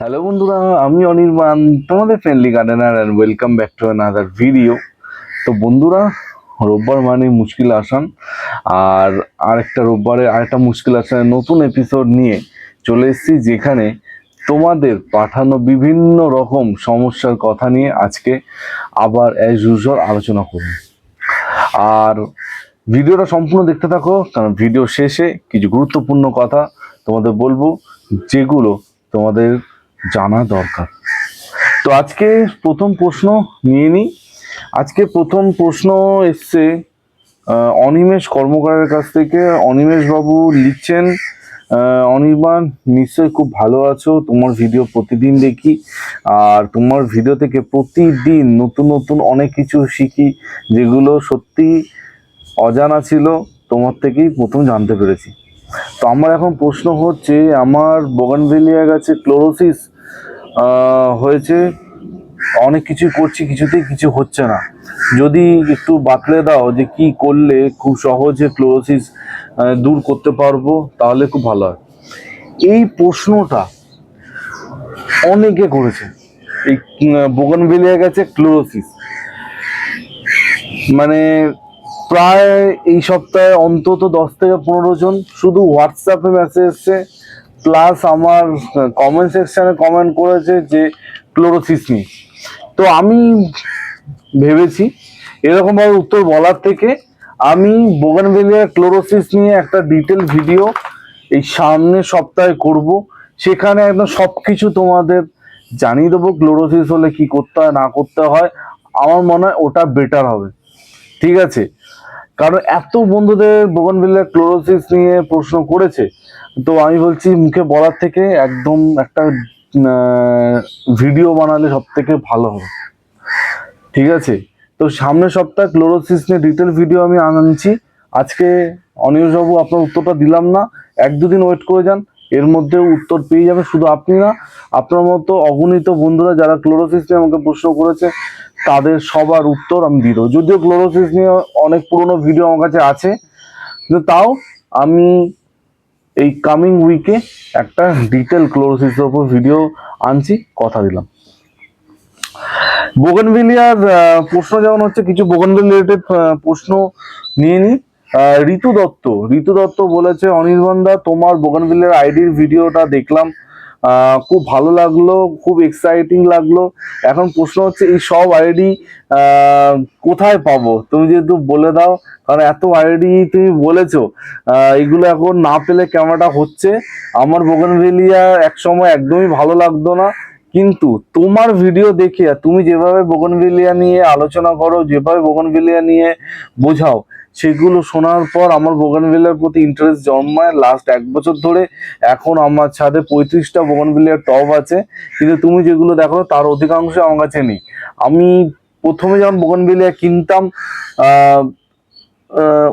Hello বন্ধুরা, আমি অনির্বাণ, তোমাদের friendly gardener and welcome back to another video তো বন্ধুরা, রোববার মানে মুশকিল আসান। আর আরেকটা রোববারে, আরেকটা মুশকিল আসানের নতুন এপিসোড নিয়ে চলে এসেছি, যেখানে তোমাদের পাঠানো বিভিন্ন রকম সমস্যার কথা নিয়ে আজকে আবার অ্যাজ ইউজুয়াল আলোচনা করব। আর ভিডিওটা সম্পূর্ণ দেখতে থাকো, কারণ ভিডিও শেষে কিছু গুরুত্বপূর্ণ কথা তোমাদের বলব, যেগুলো তোমাদের জানা দরকার। তো আজকে প্রথম প্রশ্ন নিয়ে নিই। আজকে প্রথম প্রশ্ন এসছে অনিমেষ কর্মকারের কাছ থেকে। অনিমেষ বাবু লিখছেন অনির্বাণ, নিশ্চয়ই খুব ভালো আছো, তোমার ভিডিও প্রতিদিন দেখি। আর তোমার ভিডিও থেকে প্রতিদিন নতুন নতুন অনেক কিছু শিখি, যেগুলো সত্যি অজানা ছিল, তোমার থেকেই প্রথম জানতে পেরেছি। তো আমার এখন প্রশ্ন হচ্ছে, আমার বগানভেলিয়া গাছে ক্লোরোসিস হয়েছে, অনেক কিছু করছি, কিছুতেই কিছু হচ্ছে না। যদি একটু বাতলে দাও যে কি করলে খুব সহজে ক্লোরোসিস দূর করতে পারব, তাহলে খুব ভালো হয়। এই প্রশ্নটা অনেকে করেছে, এই বোগানভেলিয়া গাছে ক্লোরোসিস। মানে প্রায় এই সপ্তাহে অন্তত দশ থেকে পনেরো জন শুধু হোয়াটসঅ্যাপে মেসেজ এসছে প্লাস আমার কমেন্ট সেকশনে কমেন্ট করেছে যে ক্লোরোসিস নিয়ে। তো আমি ভেবেছি এরকমভাবে উত্তর বলার থেকে আমি বোগানভেলিয়া ক্লোরোসিস নিয়ে একটা ডিটেল ভিডিও এই সামনের সপ্তাহে করব। সেখানে একদম সব কিছু তোমাদের জানিয়ে দেবো ক্লোরোসিস হলে কি করতে হয়, না করতে হয়। আমার মনে হয় ওটা বেটার হবে। ঠিক আছে? কারণ এত বন্ধুদের বোগনভিল্লার ক্লোরোসিস নিয়ে প্রশ্ন করেছে, তো আমি বলছি মুখে বলার থেকে একদম একটা ভিডিও বানালে সব থেকে ভালো হবে। ঠিক আছে? তো সামনের সপ্তাহে ক্লোরোসিস নিয়ে ডিটেল ভিডিও আমি আনছি। আজকে অনিয়সবাবু আপনার উত্তরটা দিলাম না। এক দুদিন ওয়েট করে যান। এর মধ্যে উত্তর পেয়ে যাবে শুধু আপনি না। আপনার মতো অগণিত বন্ধুরা যারা ক্লোরোসিস নিয়ে আমাকে প্রশ্ন করেছে, তাদের সবার উত্তর আমি দিয়ে যদিও ক্লোরোসিস নিয়ে অনেক পুরনো ভিডিও আমার কাছে আছে, কিন্তু তাও আমি এই কামিং উইকে একটা ডিটেল ক্লোরোসিসের উপর ভিডিও আনছি, কথা দিলাম। বোগনভিলিয়ার প্রশ্ন যেমন হচ্ছে, কিছু বোগনভিল রিলেটেড প্রশ্ন নিয়ে নিই। ঋতু দত্ত। ঋতু দত্ত বলেছে অনির্বাণ দা তোমার বোগনভিলের আইডির ভিডিওটা দেখলাম। খুব ভালো লাগল, খুব এক্সাইটিং লাগল। এখন প্রশ্ন হচ্ছে, এই সব আইডি কোথায় পাবো? তুমি যেহেতু বলে দাও, কারণ এত আইডি তুমি বলেছ এগুলো এখন না পেলে কেমনটা হচ্ছে। আমার বোগনভেলিয়া এক সময় একদমই ভালো লাগতো না। কিন্তু তোমার ভিডিও দেখে তুমি যেভাবে বোগনভেলিয়া নিয়ে আলোচনা করো, যেভাবে বোগনভেলিয়া নিয়ে বোঝাও সেগুলো শোনার পর আমার বোগনভেলিয়ার প্রতি ইন্টারেস্ট জন্মায়। লাস্ট এক বছর ধরে এখন আমার ছাদে পঁয়ত্রিশটা বোগনভেলিয়ার টব আছে। কিন্তু তুমি যেগুলো দেখো, তার অধিকাংশ আমার কাছে নেই। আমি প্রথমে যখন বোগনভেলিয়া কিনতাম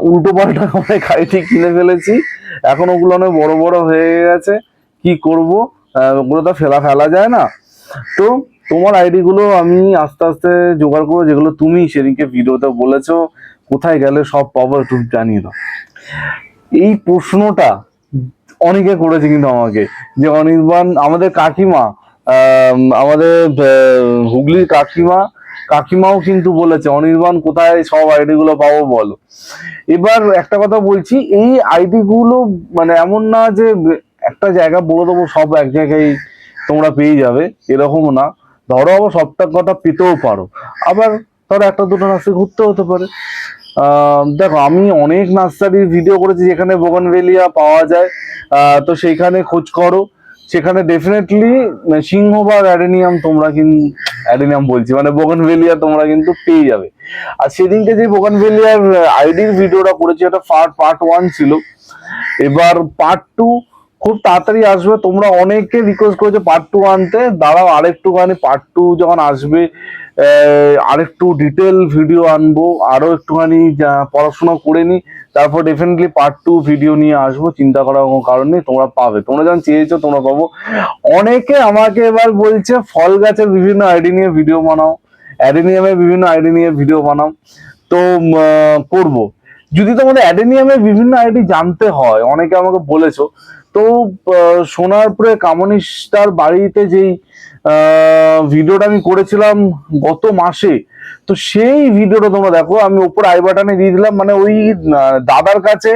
উল্টো পাল্টা অনেক আইটি কিনে ফেলেছি। এখন ওগুলো অনেক বড় বড় হয়ে গেছে। কি করব? ওগুলো তো ফেলা ফেলা যায় না। তো তোমার আইডিগুলো আমি আস্তে আস্তে জোগাড় করব, যেগুলো তুমি সেদিনকে ভিডিওতে বলেছ। কোথায় গেলে সব পাবো একটু জানিয়ে দাও। এই প্রশ্নটা অনেকে করেছে কিন্তু আমাকে, যে অনির্বাণ, আমাদের কাকিমা আমাদের হুগলির কাকিমা, কাকিমাও কিন্তু বলেছে, অনির্বাণ, কোথায় সব আইডি গুলো পাবো বলো? এবার একটা কথা বলছি, এই আইডি গুলো মানে এমন না যে একটা জায়গা বলে দেবো, সব এক জায়গায় তোমরা পেয়ে যাবে, এরকমও না। ধরো আবার সবটা কথা পেতেও পারো। আবার ধরো একটা দুটো নার্সারি ঘুরতে হতে পারে। দেখো, আমি অনেক নার্সারির ভিডিও করেছি যেখানে বোগানভেলিয়া পাওয়া যায়। তো সেইখানে খোঁজ করো। সেখানে ডেফিনেটলি সিংহ বা অ্যাডেনিয়াম তোমরা কিন্তু অ্যাডেনিয়াম বলছি মানে বোগানভেলিয়া তোমরা কিন্তু পেয়ে যাবে। আর সেদিনকে যে বোগানভেলিয়ার আইডির ভিডিওটা করেছি এটা পার্ট পার্ট ওয়ান ছিল। এবার পার্ট টু খুব তাড়াতাড়ি আসবে। তোমরা অনেকে রিকোয়েস্ট করেছ পার্ট টু আনতে। দাঁড়াও, আরেকটুখানি পার্ট টু যখন আসবে আরেকটু ডিটেল ভিডিও আনব আরও একটুখানি পড়াশোনা করে নি, তারপর ডেফিনেটলি পার্ট টু ভিডিও নিয়ে আসব, চিন্তা করার কোনো কারণ নেই, তোমরা পাবে। তোমরা যখন চেয়েছো, তোমরা পাবো। অনেকে আমাকে এবার বলছে, ফল গাছের বিভিন্ন আইডি নিয়ে ভিডিও বানাও, অ্যাডেনিয়ামের বিভিন্ন আইডি নিয়ে ভিডিও বানাও। তো করব। যদি তোমাদের অ্যাডেনিয়ামের বিভিন্ন আইডি জানতে হয়, অনেকে আমাকে বলেছ, তো সোনারপুরে কামনিস্টার বাড়িতে যেই ভিডিওটা আমি করেছিলাম গত মাসে। তো সেই ভিডিওটা তোমরা দেখো আমি উপর আই বাটনে দিয়ে দিলাম মানে ওই দাদার কাছে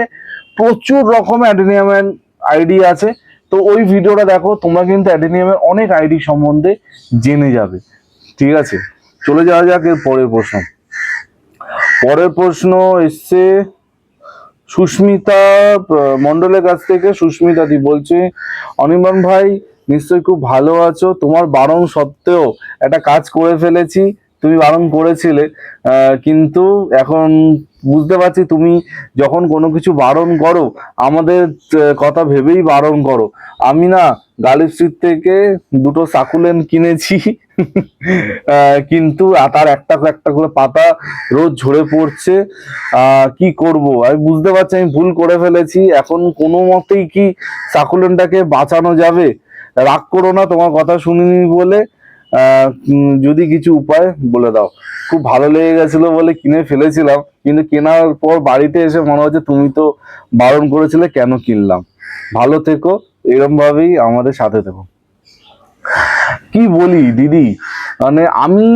প্রচুর রকমের অ্যাডেনিয়ামের আইডি আছে। তো ওই ভিডিওটা দেখো তোমরা কিন্তু অ্যাডেনিয়ামের অনেক আইডি সম্বন্ধে জেনে যাবে। ঠিক আছে? চলে যাওয়া যাক এর পরের প্রশ্ন। পরের প্রশ্ন এসছে সুস্মিতা আহ, মণ্ডলের কাছ থেকে সুস্মিতা দি বলছে অনির্বাণ ভাই নিশ্চয়ই খুব ভালো আছো। তোমার বারণ সত্ত্বেও একটা কাজ করে ফেলেছি। তুমি বারণ করেছিলে কিন্তু এখন বুঝতে পারছি তুমি যখন কোনো কিছু বারণ করো, আমাদের কথা ভেবেই বারণ করো। আমি না গালিব স্ট্রিট থেকে দুটো সাকুলেন কিনেছি কিন্তু তার একটা একটা করে পাতা রোজ ঝরে পড়ছে। কি করব? আমি বুঝতে পারছি আমি ভুল করে ফেলেছি। এখন কোনো মতেই কি সাকুলেনটাকে বাঁচানো যাবে? রাগ করো না, তোমার কথা শুনিনি বলে যদি কিছু উপায় বলে দাও। খুব ভালো লেগে গেছিল বলে কিনে ফেলেছিলাম, কিন্তু কেনার পর বাড়িতে এসে মনে হচ্ছে তুমি তো বারণ করেছিলে, কেন কিনলাম? ভালো থেকো এরম ভাবেই আমাদের সাথে থেকো। কি বলি, দিদি? মানে আমি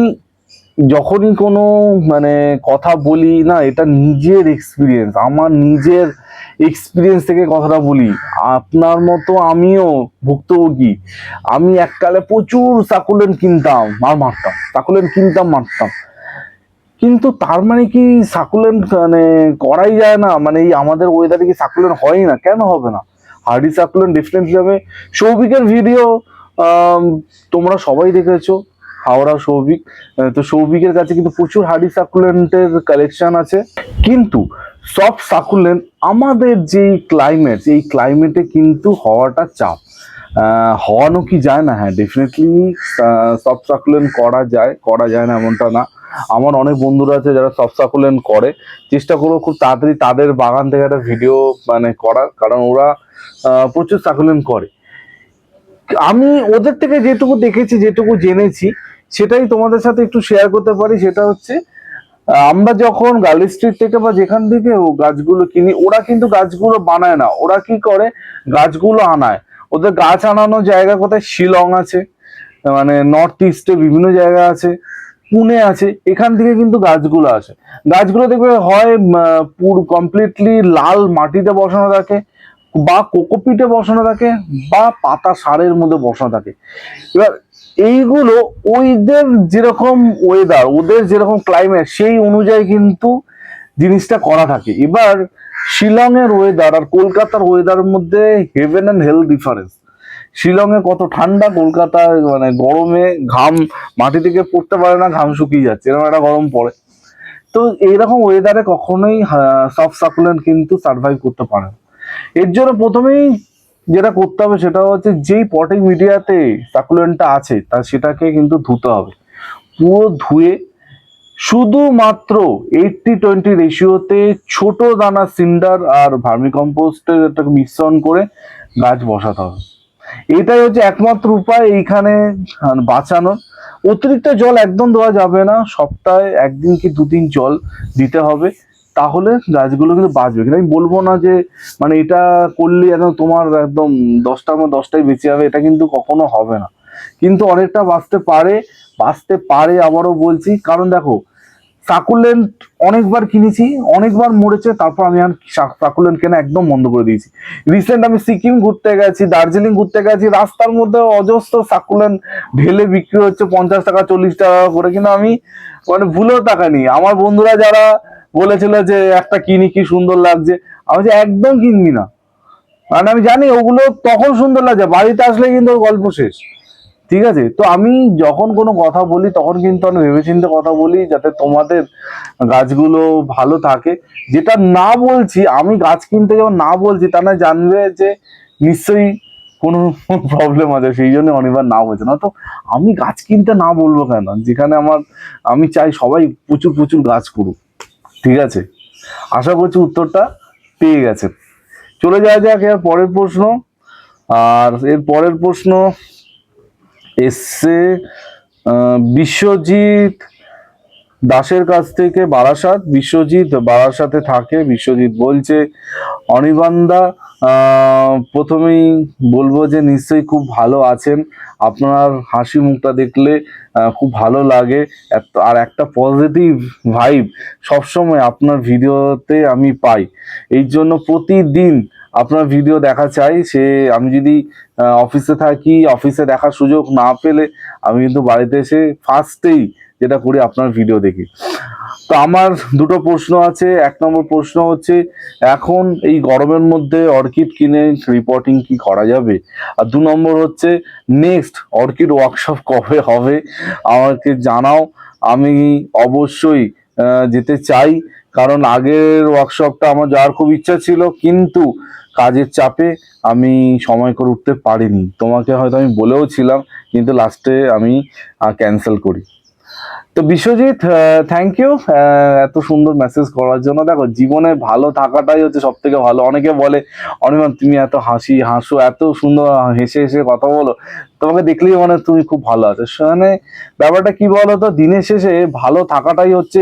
যখনই কোনো মানে কথা বলি না, এটা নিজের এক্সপিরিয়েন্স আমার নিজের এক্সপিরিয়েন্স থেকে কথাটা বলি। আপনার মতো আমিও ভুক্তভোগী। আমি এককালে প্রচুর সাকুলেন কিনতাম আর মারতাম সাকুলেন কিনতাম, মারতাম। কিন্তু তার মানে কি সাকুলেন মানে করাই যায় না? মানে এই আমাদের ওয়েদারে কি সাকুলেন হয় না? কেন হবে না? হার্ডি সাকুলেন ডেফিনেটলি হবে। সৌভিকের ভিডিও তোমরা সবাই দেখেছ। হাওড়া সৌভিক তো সৌভিকের কাছে কিন্তু প্রচুর হার্ডি সাকুলেন্টের কালেকশন আছে। কিন্তু সব সাকুলেন্ট, আমাদের যে ক্লাইমেট এই ক্লাইমেটে কিন্তু হওয়াটা চাপ। হওয়ানো কি যায় না? হ্যাঁ ডেফিনেটলি সফট সাকুলেন্ট করা যায় করা যায় না এমনটা না। আমার অনেক বন্ধুরা আছে যারা সফট সাকুলেন্ট করে। চেষ্টা করব খুব তাড়াতাড়ি তাদের বাগান থেকে একটা ভিডিও মানে করার। কারণ ওরা প্রচুর সাকুলেন্ট করে। আমি ওদের থেকে যেটুকু দেখেছি, যেটুকু জেনেছি সেটাই তোমাদের সাথে একটু শেয়ার করতে পারি, সেটা হচ্ছে আমরা যখন গার্লি স্ট্রিট থেকে বা যেখান থেকে গাছগুলো কিনি, ওরা কিন্তু গাছগুলো বানায় না। ওরা কি করে? গাছগুলো আনায়। ওদের গাছ আনানোর জায়গা কোথায়? শিলং আছে মানে নর্থ ইস্টে বিভিন্ন জায়গা আছে, পুনে আছে, এখান থেকে কিন্তু গাছগুলো আসে। গাছগুলো দেখবে হয় পুরো কমপ্লিটলি লাল মাটিতে বসানো থাকে, বা কোকোপিটে বসানো থাকে, বা পাতা সারের মধ্যে বসানো থাকে। এবার এইগুলো ওইদের যেরকম ওয়েদার ওদের যেরকম ক্লাইমেট সেই অনুযায়ী কিন্তু জিনিসটা করা থাকে। এবার শিলংয়ের ওয়েদার আর কলকাতার ওয়েদারের মধ্যে হেভেন অ্যান্ড হেল ডিফারেন্স শিলংয়ে কত ঠান্ডা, কলকাতায় মানে গরমে ঘাম, মাটি থেকে পড়তে পারে না, ঘাম শুকিয়ে যাচ্ছে, এরকম একটা গরম পড়ে। তো এইরকম ওয়েদারে কখনোই সফট সাকুলেন্ট কিন্তু সার্ভাইভ করতে পারে এর জন্য প্রথমেই যেটা করতে হবে সেটা হচ্ছে যেই পটিং মিডিয়াতে সাকুলেন্টটা আছে, তা সেটাকে কিন্তু ধুতে হবে। পুরো ধুয়ে শুধুমাত্র এইটটি টোয়েন্টি রেশিওতে ছোট দানা সিন্ডার আর ভার্মিকম্পোস্টের একটা মিশ্রণ করে গাছ বসাতে হবে। এটাই হচ্ছে একমাত্র উপায় এইখানে বাঁচানোর। অতিরিক্ত জল একদম দেওয়া যাবে না, সপ্তাহে একদিন কি দুদিন জল দিতে হবে। তাহলে গাছগুলো কিন্তু বাঁচবে। কিন্তু আমি বলব না যে মানে এটা করলে একদম তোমার একদম দশটার মধ্যে দশটাই বেঁচে যাবে, এটা কিন্তু কখনো হবে না। কিন্তু অনেকটা বাঁচতে পারে বাঁচতে পারে আবারও বলছি। কারণ দেখো, সাকুলেন্ট অনেকবার কিনেছি, অনেকবার মরেছে, তারপর আমি আর সাকুলেন্ট কেনা একদম বন্ধ করে দিয়েছি। রিসেন্ট আমি সিকিম ঘুরতে গেছি, দার্জিলিং ঘুরতে গেছি, রাস্তার মধ্যে অজস্র সাকুলেন্ট ঢেলে বিক্রি হচ্ছে পঞ্চাশ টাকা, চল্লিশ টাকা করে। কিন্তু আমি মানে ভুলেও টাকা নিই। আমার বন্ধুরা যারা বলেছিল যে একটা কিনি, কি সুন্দর লাগছে। আমি যে একদম কিনবি না। মানে আমি জানি ওগুলো তখন সুন্দর লাগছে, বাড়িতে আসলে কিন্তু গল্প শেষ। ঠিক আছে? তো আমি যখন কোনো কথা বলি, তখন কিন্তু আমি ভেবেচিন্তে কথা বলি যাতে তোমাদের গাছগুলো ভালো থাকে। যেটা না বলছি, আমি গাছ কিনতে যখন না বলছি, তা না জানবে যে নিশ্চয়ই কোনো প্রবলেম আছে, সেই জন্য অনেকবার না বলছে। না তো আমি গাছ কিনতে না বলব কেন? যেখানে আমার, আমি চাই সবাই প্রচুর প্রচুর গাছ করুক। ঠিক আছে? আশা করছি উত্তরটা পেয়ে গেছে। চলে যাওয়া যাক এর পরের প্রশ্ন। আর এর পরের প্রশ্ন এসছে বিশ্বজিৎ দাসের কাছ থেকে বারাসাত। বিশ্বজিৎ বারাসাতে থাকে, বিশ্বজিৎ বলছে, অনিবান্দা প্রথমেই বলব যে নিশ্চয়ই খুব ভালো আছেন। আপনার হাসি মুখটা দেখলে খুব ভালো লাগে। আর একটা পজিটিভ ভাইব সবসময় আপনার ভিডিওতে আমি পাই। এই জন্য প্রতিদিন আপনার ভিডিও দেখা চাই। সে, আমি যদি অফিসে থাকি অফিসে দেখার সুযোগ না পেলে, আমি কিন্তু বাড়িতে এসে ফার্স্টেই যেটা করি, আপনার ভিডিও দেখি। তো আমার দুটো প্রশ্ন আছে। এক নম্বর প্রশ্ন হচ্ছে, এখন এই গরমের মধ্যে অর্কিড কিনে রিপোর্টিং কি করা যাবে? আর দু নম্বর হচ্ছে নেক্সট অর্কিড ওয়ার্কশপ কবে হবে? আমাকে জানাও। আমি অবশ্যই যেতে চাই। কারণ আগের ওয়ার্কশপটা আমার যাওয়ার খুব ইচ্ছা ছিল, কিন্তু কাজের চাপে আমি সময় করে উঠতে পারিনি। তোমাকে হয়তো আমি বলেও ছিলাম, কিন্তু লাস্টে আমি ক্যান্সেল করি। তো বিশ্বজিৎ থ্যাংক ইউ এত সুন্দর মেসেজ করার জন্য। দেখো, জীবনে ভালো থাকাটাই হচ্ছে সব থেকে ভালো। অনেকে বলে অনির্বাণ তুমি এত হাসি, হাসো, এত সুন্দর হেসে হেসে কথা বলো। তোমাকে দেখলেই মানে তুমি খুব ভালো আছো। মানে ব্যাপারটা কি বলো তো দিনের শেষে ভালো থাকাটাই হচ্ছে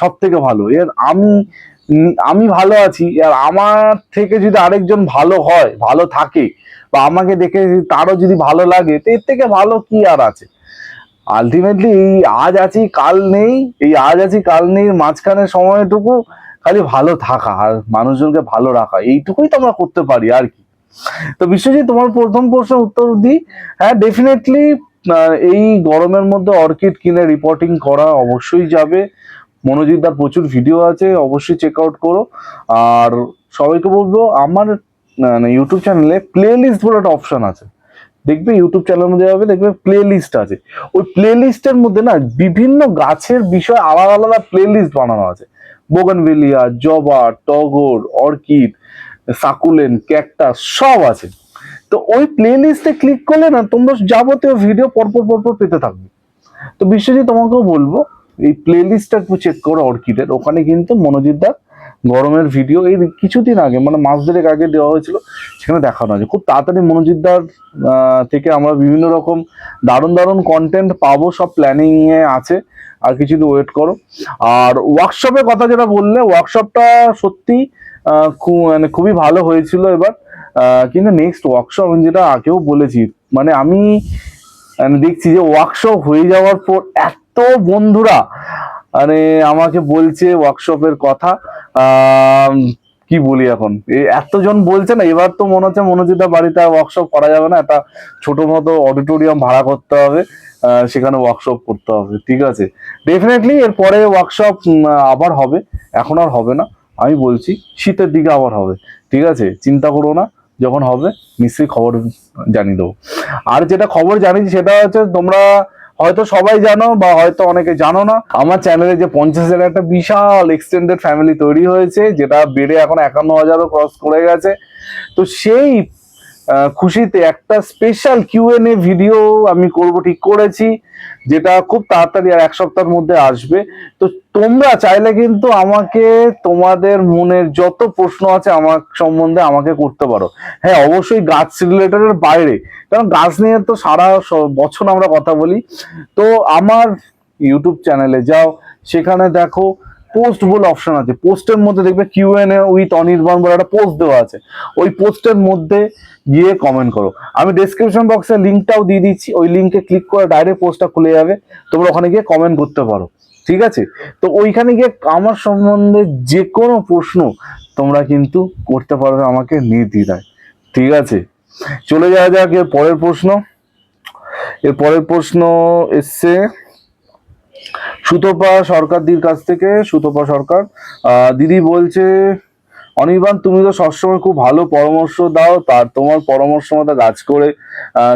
সব থেকে ভালো। এর আমি আমি ভালো আছি। আর আমার থেকে যদি আরেকজন ভালো হয়, ভালো থাকে, বা আমাকে দেখে তারও যদি ভালো লাগে, তো এর থেকে ভালো কি আর আছে? আলটিমেটলি এই আজ আছি, কাল নেই, এই আজ আছি, কাল নেই, মাঝখানে সময়টুকু খালি ভালো থাকা আর মানুষজনকে ভালো রাখা, এইটুকুই তো আমরা করতে পারি, আর কি। তো বিশ্বজিৎ, তোমার প্রথম প্রশ্নের উত্তর দিই। হ্যাঁ ডেফিনেটলি এই গরমের মধ্যে অর্কিড কিনে রিপোর্টিং করা অবশ্যই যাবে। মনোজিৎদার প্রচুর ভিডিও আছে, অবশ্যই চেক আউট করো। আর সবাইকে বলব, আমার ইউটিউব চ্যানেলে প্লে লিস্ট বলে একটা অপশন আছে। দেখবে ইউটিউব চ্যানেলের মধ্যে যাবে দেখবে প্লে লিস্ট আছে। ওই প্লে লিস্টের মধ্যে না বিভিন্ন গাছের বিষয় আলাদা আলাদা প্লে লিস্ট বানানো আছে। বোগানভেলিয়া জবা টগর অর্কিড সাকুলেন ক্যাকটাস সব আছে। তো ওই প্লে লিস্টে ক্লিক করলে না তোমরা যাবতীয় ভিডিও পরপর পরপর পেতে থাকবে। তো বিশ্বজিৎ, তোমাকেও বলব, এই প্লে লিস্টটা একটু চেক করো অর্কিডের ওখানে কিন্তু মনোজিৎদার গরমের ভিডিও এই কিছুদিন আগে মানে মাস দেড়েক আগে দেওয়া হয়েছিল সেখানে দেখানো হয়েছে খুব তাড়াতাড়ি মনোজিৎদার আহ, থেকে আমরা বিভিন্ন রকম দারুণ দারুণ কন্টেন্ট পাবো সব প্ল্যানিংয়ে আছে। আর কিছুদিন ওয়েট করো। আর ওয়ার্কশপের কথা যেটা বললে ওয়ার্কশপটা সত্যি মানে খুবই ভালো হয়েছিল এবার। কিন্তু নেক্সট ওয়ার্কশপ যেটা আগেও বলেছি মানে আমি মানে দেখছি যে ওয়ার্কশপ হয়ে যাওয়ার পর এত বন্ধুরা মানে আমাকে বলছে ওয়ার্কশপের কথা। কি বলি এখন? এতজন বলছে না, এবার তো মনে হচ্ছে মনোজিদা বাড়িতে আর ওয়ার্কশপ করা যাবে না, একটা ছোট মতো অডিটোরিয়াম ভাড়া করতে হবে সেখানে ওয়ার্কশপ করতে হবে, ঠিক আছে? ডেফিনেটলি এরপরে ওয়ার্কশপ আবার হবে, এখন আর হবে না, আমি বলছি শীতের দিকে আবার হবে, ঠিক আছে? চিন্তা করো না, যখন হবে, নিশ্চয়ই খবর জানিয়ে দেবো। আর যেটা খবর জানিয়েছি সেটা হচ্ছে তোমরা হয়তো সবাই জানো বা হয়তো অনেকে জানো না, আমার চ্যানেলে যে পঞ্চাশ হাজার একটা বিশাল এক্সটেন্ডেড ফ্যামিলি তৈরি হয়েছে, যেটা বেড়ে এখন একান্ন হাজারও ক্রস করে গেছে। তো সেই খুশিতে একটা স্পেশাল কিউএনএ ভিডিও আমি করব, ঠিক করেছি, যেটা খুব তাড়াতাড়ি আর এক সপ্তাহের মধ্যে আসবে। তো তোমরা চাইলে কিন্তু আমাকে, তোমাদের মনের যত প্রশ্ন আছে আমার সম্বন্ধে আমাকে করতে পারো। হ্যাঁ অবশ্যই গাছ রিলেটেডের বাইরে, কারণ গাছ নিয়ে তো সারা বছর আমরা কথা বলি। তো আমার ইউটিউব চ্যানেলে যাও, সেখানে দেখো পোস্ট বলে অপশন আছে। পোস্টের মধ্যে দেখবে Q N A with Anirban বলে একটা পোস্ট দেওয়া আছে। ওই পোস্টের মধ্যে গিয়ে কমেন্ট করো। আমি ডেসক্রিপশন বক্সে লিঙ্কটাও দিয়ে দিচ্ছি। ওই লিঙ্কে ক্লিক করে ডাইরেক্ট পোস্টটা খুলে যাবে। তোমরা ওখানে গিয়ে কমেন্ট করতে পারো। ঠিক আছে? তো ওইখানে গিয়ে আমার সম্বন্ধে যে কোনো প্রশ্ন তোমরা কিন্তু করতে পারবে আমাকে নির্দ্বিধায়। ঠিক আছে? চলে যাওয়া যাক এর পরের প্রশ্ন। এর পরের প্রশ্ন এসছে সুতপা সরকার সরকারদির কাছ থেকে, সুতপা সরকার। দিদি বলছে, অনির্বাণ, তুমি তো সবসময় খুব ভালো পরামর্শ দাও, তার তোমার পরামর্শ মতো গাছ করে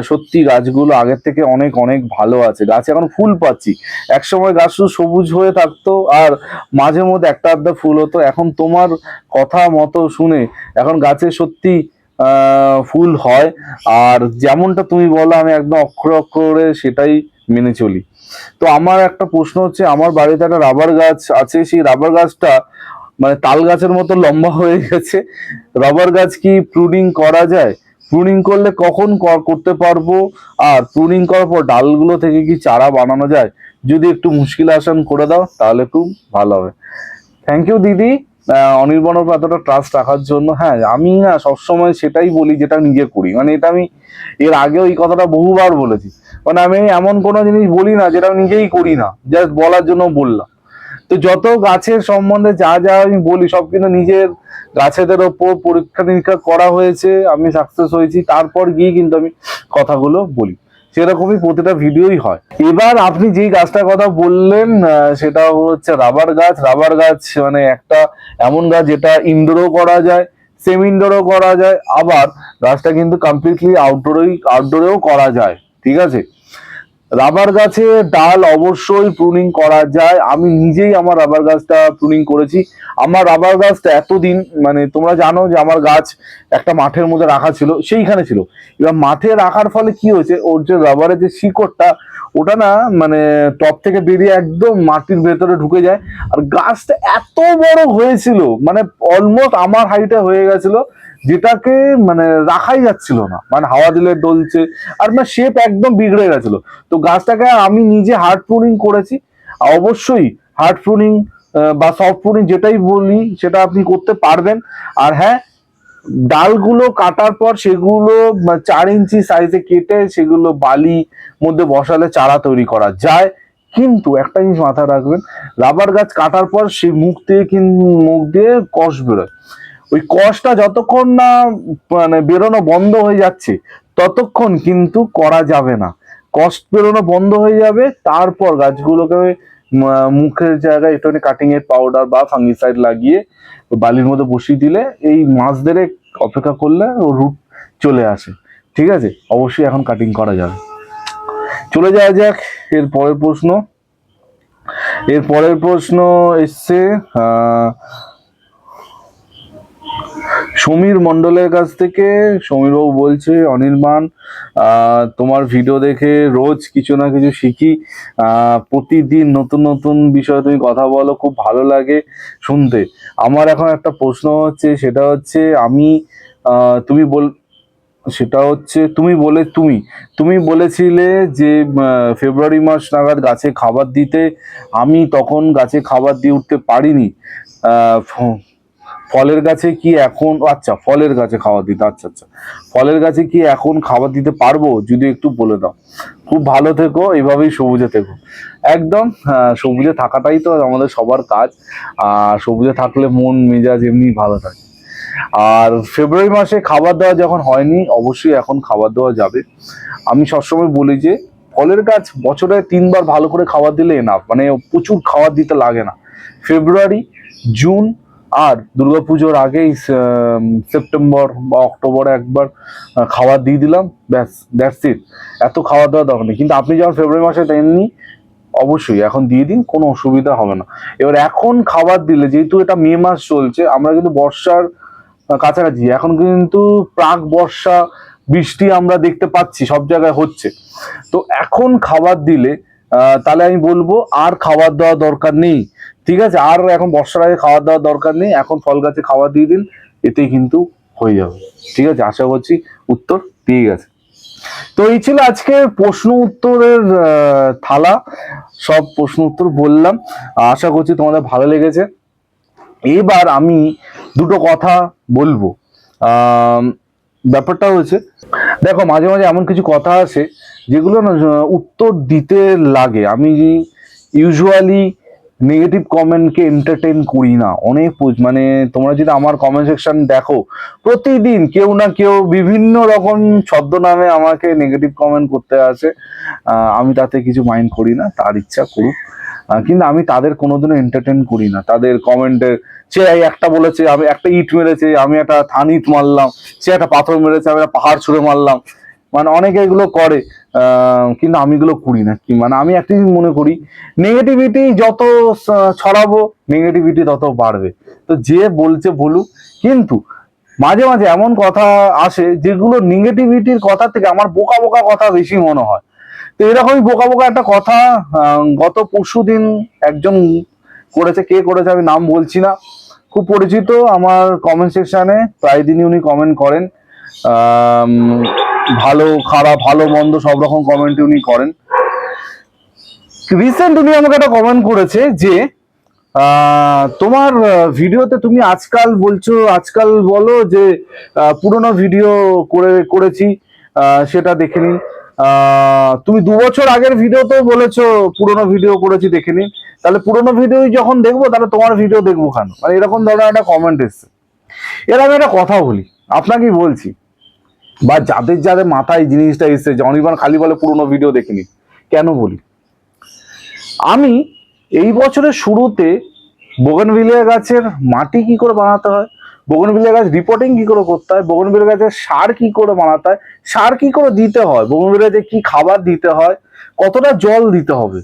সত্যি গাছগুলো আগের থেকে অনেক অনেক ভালো আছে। গাছে এখন ফুল পাচ্ছি। একসময় গাছ শুধু সবুজ হয়ে থাকতো, আর মাঝে মধ্যে একটা আধটা ফুল হতো। এখন তোমার কথা মতো শুনে এখন গাছে সত্যি ফুল হয়। আর যেমনটা তুমি বলো, আমি একদম অক্ষরে অক্ষরে সেটাই মেনে চলি। তো আমার একটা প্রশ্ন হচ্ছে আমার বাড়িতে একটা রাবার গাছ আছে সেই রাবার গাছটা মানে তাল গাছের মতো লম্বা হয়ে গেছে। রাবার গাছ কি প্রুনিং করা যায়? প্রুনিং করলে কখন করতে পারব? আর প্রুনিং করার পর ডালগুলো থেকে কি চারা বানানো যায়? যদি একটু মুশকিল আসান করে দাও তাহলে খুব ভালো হবে। থ্যাংক ইউ দিদি। আহ, অনির্বাণের উপর এতটা ট্রাস্ট রাখার জন্য। হ্যাঁ আমি না সবসময় সেটাই বলি যেটা নিজে করি। মানে এটা আমি এর আগেও এই কথাটা বহুবার বলেছি। মানে আমি এমন কোনো জিনিস বলি না যেটা নিজেই করি না জাস্ট বলার জন্য বললাম। তো যত গাছের সম্বন্ধে যা যা আমি বলি, সব কিন্তু নিজের গাছেদের ওপর পরীক্ষা নিরীক্ষা করা হয়েছে, আমি সাকসেস হয়েছি, তারপর গিয়ে কিন্তু আমি কথাগুলো বলি। সেরকমই প্রতিটা ভিডিওই হয়। এবার আপনি যেই গাছটার কথা বললেন সেটা হচ্ছে রাবার গাছ। রাবার গাছ মানে একটা এমন গাছ যেটা ইনডোরও করা যায় সেমি ইনডোরও করা যায়। আবার গাছটা কিন্তু কমপ্লিটলি আউটডোরেই আউটডোরেও করা যায়। ঠিক আছে? রাবার গাছে ডাল অবশ্যই প্রুনিং করা যায়। আমি নিজেই আমার রাবার গাছটা প্রুনিং করেছি। আমার রাবার গাছটা এতদিন মানে তোমরা জানো যে আমার গাছ একটা মাঠের মধ্যে রাখা ছিল, সেইখানে ছিল। এবার মাঠে রাখার ফলে কি হয়েছে, ওর যে রাবারের যে শিকড়টা, ওটা না মানে টপ থেকে বেরিয়ে একদম মাটির ভেতরে ঢুকে যায়। আর গাছটা এত বড় হয়েছিল মানে অলমোস্ট আমার হাইটে হয়ে গেছিল যেটাকে মানে রাখাই যাচ্ছিল না। মানে হাওয়া দিলে ডলছে আর মানে শেপ একদম বিগড়ে গেছিল। তো গাছটাকে আমি নিজে হার্ড প্রুনিং করেছি। অবশ্যই হার্ড প্রুনিং বা সফট প্রুনিং যেটাই বলি, সেটা আপনি করতে পারবেন। আর হ্যাঁ ডালগুলো কাটার পর সেগুলো চার ইঞ্চি সাইজে কেটে সেগুলো বালি মধ্যে বসালে চারা তৈরি করা যায়। কিন্তু একটা জিনিস মাথায় রাখবেন, রাবার গাছ কাটার পর সেই মুখ দিয়ে মুখ দিয়ে কষ বেরোয়। ওই কষটা যতক্ষণ না মানে বেরোনো বন্ধ হয়ে যাচ্ছে, ততক্ষণ কিন্তু করা যাবে না। কষ্ট বেরোনো বন্ধ হয়ে যাবে, তারপর গাছগুলোকে মুখের জায়গায় একটুখানি কাটিং এর পাউডার বা ফাঙ্গিসাইড লাগিয়ে বালির মধ্যে বসিয়ে দিলে এই মাস দেড়েক অপেক্ষা করলে ও রুট চলে আসে। ঠিক আছে? অবশ্যই এখন কাটিং করা যাবে। চলে যাওয়া যাক, এর পরের প্রশ্ন। এর পরের প্রশ্ন এসছে সমীর মণ্ডলের কাছ থেকে সমীরবাবু বলছে, অনির্বাণ তোমার ভিডিও দেখে রোজ কিছু না কিছু শিখি। প্রতিদিন নতুন নতুন বিষয়ে তুমি কথা বলো, খুব ভালো লাগে শুনতে। আমার এখন একটা প্রশ্ন হচ্ছে, সেটা হচ্ছে আমি তুমি বল, সেটা হচ্ছে তুমি বলে, তুমি তুমি বলেছিলে যে ফেব্রুয়ারি মাস নাগাদ গাছে খাবার দিতে, আমি তখন গাছে খাবার দিয়ে উঠতে পারিনি। ফলের গাছে কি এখন আচ্ছা ফলের গাছে খাবার দিতে আচ্ছা আচ্ছা। ফলের গাছে কি এখন খাবার দিতে পারব? যদি একটু বলে দাও। খুব ভালো থেকো, এভাবেই সবুজে থেকো। একদম সবুজে থাকাটাই তো আমাদের সবার কাজ। আর সবুজে থাকলে মন, মেজাজ এমনি ভালো থাকে। আর ফেব্রুয়ারি মাসে খাবার দেওয়া যখন হয়নি, অবশ্যই এখন খাবার দেওয়া যাবে। আমি সবসময় বলি যে, ফলের গাছ বছরে তিনবার ভালো করে খাবার দিলে এনাফ মানে প্রচুর খাবার দিতে লাগে না। ফেব্রুয়ারি, জুন আর দুর্গাপুজোর আগেই সেপ্টেম্বর বা অক্টোবরে একবার খাবার দিয়ে দিলাম, ব্যাস দ্যাটস ইট এত খাওয়া দাওয়া দরকার নেই। কিন্তু আপনি যখন ফেব্রুয়ারি মাসে দেননি, অবশ্যই এখন দিয়ে দিন, কোনো অসুবিধা হবে না। এবার এখন খাবার দিলে, যেহেতু এটা মে মাস চলছে, আমরা কিন্তু বর্ষার কাছাকাছি। এখন কিন্তু প্রাক বর্ষা, বৃষ্টি আমরা দেখতে পাচ্ছি, সব জায়গায় হচ্ছে। তো এখন খাবার দিলে তাহলে আমি বলব, আর খাবার দেওয়া দরকার নেই। ঠিক আছে, আর এখন বর্ষার আগে খাবার দেওয়ার দরকার নেই, এখন ফল গাছে খাবার দিয়ে দিন, এতেই কিন্তু হয়ে যাবে। ঠিক আছে, আশা করছি উত্তর পেয়ে গেছে। তো এই ছিল আজকে প্রশ্ন উত্তরের থালা। সব প্রশ্ন উত্তর বললাম। আশা করছি তোমাদের ভালো লেগেছে। এবার আমি দুটো কথা বলব। ব্যাপারটা হচ্ছে দেখো মাঝে মাঝে এমন কিছু কথা আছে যেগুলো না, উত্তর দিতে লাগে। আমি ইউজুয়ালি নেগেটিভ কমেন্টকে এন্টারটেন করি না। অনেক মানে তোমরা যদি আমার কমেন্ট সেকশন দেখো, প্রতিদিন কেউ না কেউ বিভিন্ন রকম ছদ্মনামে আমাকে নেগেটিভ কমেন্ট করতে আসে। আমি তাতে কিছু মাইন্ড করি না, তার ইচ্ছা করুক। কিন্তু আমি তাদের কোনোদিনও এন্টারটেন করি না। তাদের কমেন্টের সে একটা বলেছে, আমি একটা ইট মেরেছে, আমি একটা থান ইট মারলাম, সে একটা পাথর মেরেছে, আমি একটা পাহাড় ছুঁড়ে মারলাম। মানে অনেকে এগুলো করে। কিন্তু আমি এগুলো করি না। কি মানে আমি একটা জিনিস মনে করি নেগেটিভিটি যত ছড়াবো নেগেটিভিটি তত বাড়বে। তো যে বলছে বলুক, কিন্তু মাঝে মাঝে এমন কথা আসে যেগুলো নেগেটিভিটির কথা থেকে আমার বোকা বোকা কথা বেশি মনে হয়। তো এরকমই বোকা বোকা একটা কথা গত পরশু দিন একজন করেছে, কে করেছে আমি নাম বলছি না। খুব পরিচিত আমার কমেন্ট সেকশনে প্রায় দিনই উনি কমেন্ট করেন। ভালো, খারাপ, ভালো, মন্দ, সব রকম কমেন্ট উনি করেন। রিসেন্ট উনি আমাকে একটা কমেন্ট করেছে যে তোমার ভিডিওতে তুমি আজকাল বলছো, আজকাল বলো যে পুরোনো ভিডিও করে, করেছি সেটা দেখে নিন তুমি দু বছর আগের ভিডিওতেও বলেছ, পুরোনো ভিডিও করেছি দেখে নিন তাহলে পুরোনো ভিডিও যখন দেখব, তাহলে তোমার ভিডিও দেখব কেন? মানে এরকম ধরনের একটা কমেন্ট এসছে। এর আমি একটা কথা বলি, আপনাকেই বলছি। বা যাদের যাদের মাথায় জিনিসটা এসছে যে অনির্বাণ খালি বলে পুরোনো ভিডিও দেখিনি, কেন বলি? আমি এই বছরের শুরুতে বোগনভিলিয়া গাছের মাটি কি করে বানাতে হয় বোগনভিলিয়া গাছ রিপোর্টিং কি করে করতে হয় বোগনভিলিয়া গাছের সার কি করে বানাতে হয়, সার কি করে দিতে হয় বোগনভিলিয়াতে কি খাবার দিতে হয়, কতটা জল দিতে হবে,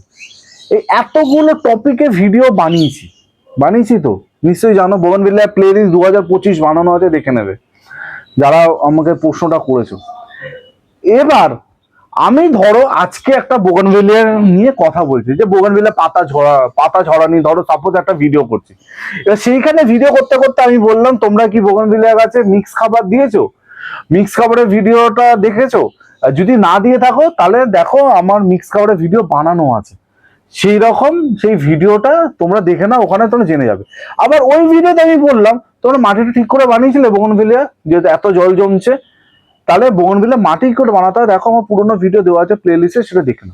এই এতগুলো টপিকে ভিডিও বানিয়েছি। বানিয়েছি তো? নিশ্চয়ই জানো বোগনভিলিয়া প্লে লিস্ট দু হাজার পঁচিশ বানানো আছে, দেখে নেবে। যারা আমাকে প্রশ্নটা করেছ। এবার আমি ধরো আজকে একটা বোগনভেলিয়া নিয়ে কথা বলছি, যে বোগনভেলিয়া পাতা ঝরা পাতা ঝরা নিয়ে ধরো সাপোজ একটা ভিডিও করছি। এবার সেইখানে ভিডিও করতে করতে আমি বললাম, তোমরা কি বোগনভেলিয়া গাছে মিক্স খাবার দিয়েছ? মিক্স খাবারের ভিডিওটা দেখেছ? যদি না দিয়ে থাকো, তাহলে দেখো আমার মিক্স খাবারের ভিডিও বানানো আছে। সেই রকম সেই ভিডিওটা তোমরা দেখে নাও, ওখানে তোমরা জেনে যাবে। আবার ওই ভিডিওতে আমি বললাম তোমরা মাটিটা ঠিক করে বানিয়েছিলে বোগনভেলিয়া যেহেতু এত জল জমছে, তাহলে বোগনভিলা মাটি করে বানাতে হয়। দেখো আমার পুরোনো ভিডিও দেওয়া আছে প্লে লিস্টে সেটা দেখে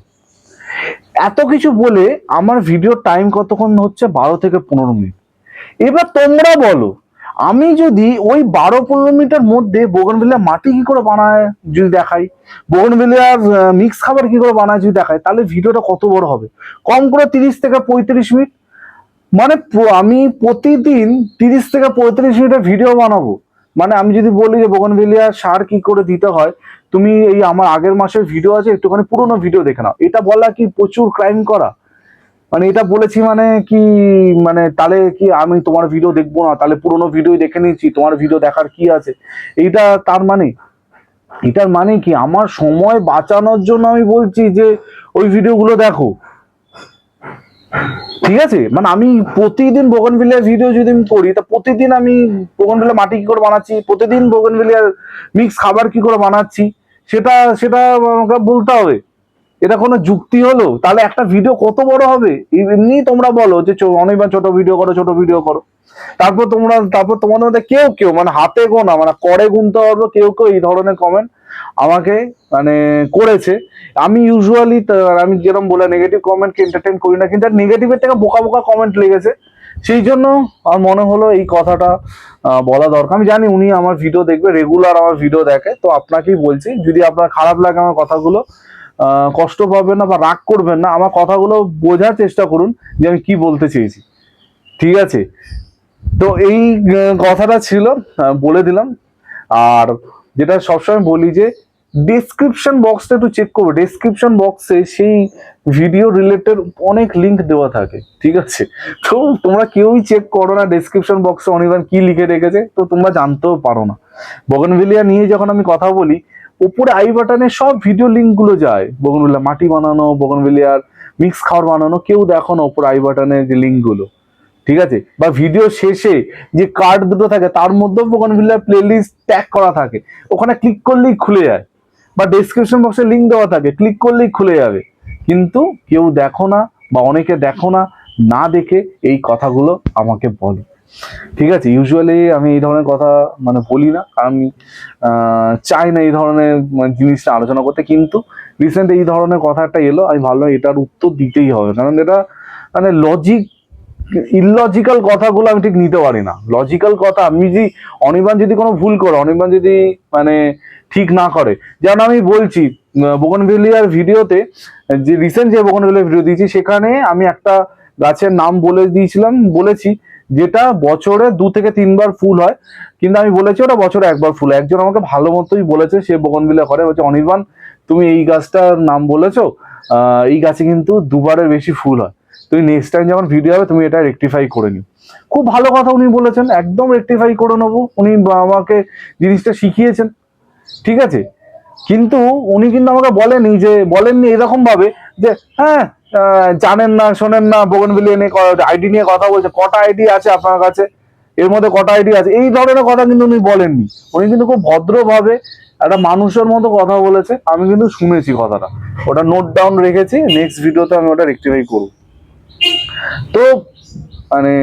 এত কিছু বলে আমার ভিডিও টাইম কতক্ষণ হচ্ছে? বারো থেকে পনেরো মিনিট। এবার তোমরা বলো, আমি যদি ওই বারো পনেরো মিনিটের মধ্যে বোগনভিলিয়া মাটি কি করে বানায় যদি দেখাই? বোগনভিলিয়ার মিক্স খাবার কি করে বানায় যদি দেখাই? তাহলে ভিডিওটা কত বড় হবে? কম করে তিরিশ থেকে পঁয়ত্রিশ মিনিট মানে আমি প্রতিদিন তিরিশ থেকে পঁয়ত্রিশ মিনিটের ভিডিও বানাবো। মানে আমি যদি বলি যে বোগনভিলিয়া সার কি করে দিতে হয়? তুমি এই আমার আগের মাসের ভিডিও আছে, একটুখানি পুরোনো ভিডিও দেখে নাও। এটা বলা কি প্রচুর ক্রাইম করা? মানে এটা বলেছি মানে কি মানে তাহলে কি আমি তোমার ভিডিও দেখব না? তাহলে পুরোনো ভিডিও দেখে নিয়েছি, তোমার ভিডিও দেখার কি আছে? এইটা তার মানে? এটার মানে কি? আমার সময় বাঁচানোর জন্য আমি বলছি যে, ওই ভিডিওগুলো দেখো। ঠিক আছে? মানে আমি প্রতিদিন বোগনভিলিয়ার ভিডিও যদি আমি করি, তা প্রতিদিন আমি বোগনভিলিয়া মাটি কি করে বানাচ্ছি? প্রতিদিন বোগনভিলিয়ার মিক্স খাবার কি করে বানাচ্ছি? সেটা সেটা আমাকে বলতে হবে। এটা কোনো যুক্তি হলো? তাহলে একটা ভিডিও কত বড় হবে? এমনি তোমরা বলো যে অনেকবার ছোট ভিডিও করো, ছোট ভিডিও করো। তারপর তোমরা, তারপর তোমাদের মধ্যে কেউ কেউ মানে হাতে গোনা মানে করে গুনতে পারব কেউ কেউ এই ধরনের কমেন্ট আমাকে মানে করেছে। আমি ইউজুয়ালি আমি যেরকম বলে নেগেটিভ কমেন্টকে এন্টারটেন করি না, কিন্তু নেগেটিভের থেকে বোকা বোকা কমেন্ট লেগেছে। সেই জন্য আমার মনে হলো এই কথাটা বলা দরকার। আমি জানি উনি আমার ভিডিও দেখবে রেগুলার আমার ভিডিও দেখে, তো আপনাকেই বলছি, যদি আপনার খারাপ লাগে আমার কথাগুলো কষ্ট পাবেন না বা রাগ করবেন না, আমার কথাগুলো বোঝার চেষ্টা করুন যে আমি কি বলতে চেয়েছি। ঠিক আছে? তো এই কথাটা ছিল বলে দিলাম। আর যেটা সবসময় বলি যে ডেসক্রিপশন বক্সটা একটু চেক করবে। ডেসক্রিপশন বক্সে সেই ভিডিও রিলেটেড অনেক লিঙ্ক দেওয়া থাকে, ঠিক আছে? তো তোমরা কেউই চেক করো না ডেসক্রিপশন বক্সে অনির্বাণ কি লিখে রেখেছে, তো তোমরা জানতেও পারো না। বগনভিলিয়া নিয়ে যখন আমি কথা বলি উপরে আই বাটনে সব ভিডিও লিঙ্কগুলো যায়। বগনভিলিয়া মাটি বানানো, বগনভিলিয়ার মিক্স খাবার বানানো, কেউ দেখো না উপরে আই বাটনে যে লিঙ্কগুলো। ঠিক আছে? বা ভিডিও শেষে যে কার্ড দুটো থাকে, তার মধ্যেও বগনভিলিয়ার প্লে লিস্ট ট্যাগ করা থাকে। ওখানে ক্লিক করলেই খুলে যায়। বা ডেসক্রিপশন বক্সে লিঙ্ক দেওয়া থাকে ক্লিক করলেই খুলে যাবে। কিন্তু কেউ দেখো না বা অনেকে দেখো না না দেখে এই কথাগুলো আমাকে বলো। ঠিক আছে? ইউজুয়ালি আমি এই ধরনের কথা মানে বলি না, কারণ আমি চাই না এই ধরনের জিনিসটা আলোচনা করতে। কিন্তু রিসেন্ট এই ধরনের কথা একটা এলো, আমি ভাবলাম এটার উত্তর দিতেই হবে। কারণ এটা মানে লজিক ইললজিক্যাল কথাগুলো আমি ঠিক নিতে পারি না লজিক্যাল কথা আমি যদি অনির্বাণ যদি কোনো ভুল করে, অনির্বাণ যদি মানে ঠিক না করে, যেমন আমি বলছি বোগনভেলিয়ার ভিডিওতে, যে রিসেন্ট যে বোগনভেলিয়ার ভিডিও দিয়েছি, সেখানে আমি একটা গাছের নাম বলে দিয়েছিলাম, বলেছি যেটা বছরে দু থেকে তিনবার ফুল হয়, কিন্তু আমি বলেছি ওটা বছরে একবার ফুল। একজন আমাকে ভালো মতোই বলেছে, সে বোগনভিলিয়া করে, বলছে, অনির্বাণ, তুমি এই গাছটার নাম বলেছ এই গাছে কিন্তু দুবারের বেশি ফুল হয় তুমি নেক্সট টাইম যখন ভিডিও হবে, তুমি এটা রেকটিফাই করে নিও। খুব ভালো কথা উনি বলেছেন, একদম রেকটিফাই করে নেব। উনি আমাকে জিনিসটা শিখিয়েছেন, ঠিক আছে? কিন্তু উনি কিন্তু আমাকে বলেনি যে, বলেননি এরকম ভাবে যে হ্যাঁ জানেন না, শোনেন না বোগনভিলিয়া নিয়ে আইডি নিয়ে কথা বলছে। কটা আইডি আছে আপনার কাছে? এর মধ্যে কটা আইডি আছে? এই ধরনের কথা কিন্তু উনি বলেননি। উনি কিন্তু খুব ভদ্রভাবে একটা মানুষের মতো কথা বলেছে। আমি কিন্তু শুনেছি কথাটা। ওটা নোট ডাউন রেখেছি। নেক্সট ভিডিওতে আমি ওটা রেকটিফাই করব। তো মানে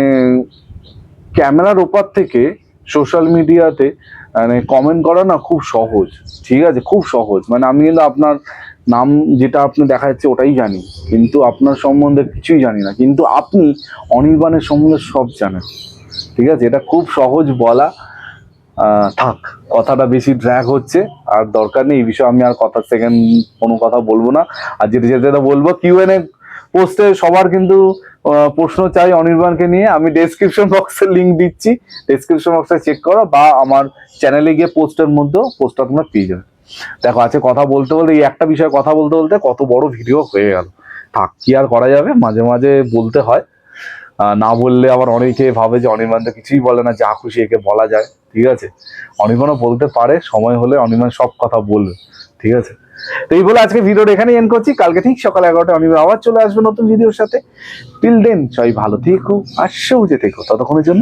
ক্যামেরার ওপার থেকে সোশ্যাল মিডিয়াতে মানে কমেন্ট করা না খুব সহজ। ঠিক আছে? খুব সহজ। মানে আমি কিন্তু আপনার নাম যেটা আপনি দেখা যাচ্ছে ওটাই জানি। কিন্তু আপনার সম্বন্ধে কিছুই জানি না। কিন্তু আপনি অনির্বাণের সম্বন্ধে সব জানেন। ঠিক আছে? এটা খুব সহজ বলা। থাক। কথাটা বেশি ড্র্যাগ হচ্ছে। আর দরকার নেই, এই বিষয়ে আমি আর কথা সেকেন্ড কোনো কথা বলব না। আর যেটা যেটা বলব কিউএনএ পোস্টে সবার কিন্তু প্রশ্ন চাই অনির্বাণকে নিয়ে। আমি ডেসক্রিপশন বক্সে লিঙ্ক দিচ্ছি। ডেসক্রিপশন বক্সে চেক করো বা আমার চ্যানেলে গিয়ে পোস্টের মধ্যেও পোস্টটা তোমরা পেয়ে যাবে। দেখো, আছে কথা বলতে বলতে, এই একটা বিষয়ে কথা বলতে বলতে কত বড় ভিডিও হয়ে গেল। থাক, কি আর করা যাবে? মাঝে মাঝে বলতে হয়। না বললে আবার অনেকে ভাবে যে অনির্বাণ তো কিছুই বলে না, যা খুশি একে বলা যায়, ঠিক আছে? অনির্বাণও বলতে পারে, সময় হলে অনির্বাণ সব কথা বলবে, ঠিক আছে? তো এই বলে আজকে ভিডিওটা এখানে এন্ড করছি। কালকে ঠিক সকাল এগারোটা আমি আবার চলে আসব নতুন ভিডিওর সাথে। টিল দেন সবাই ভালো থেকো, আর সৌজে থেকো। ততক্ষণের জন্য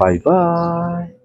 বাই বাই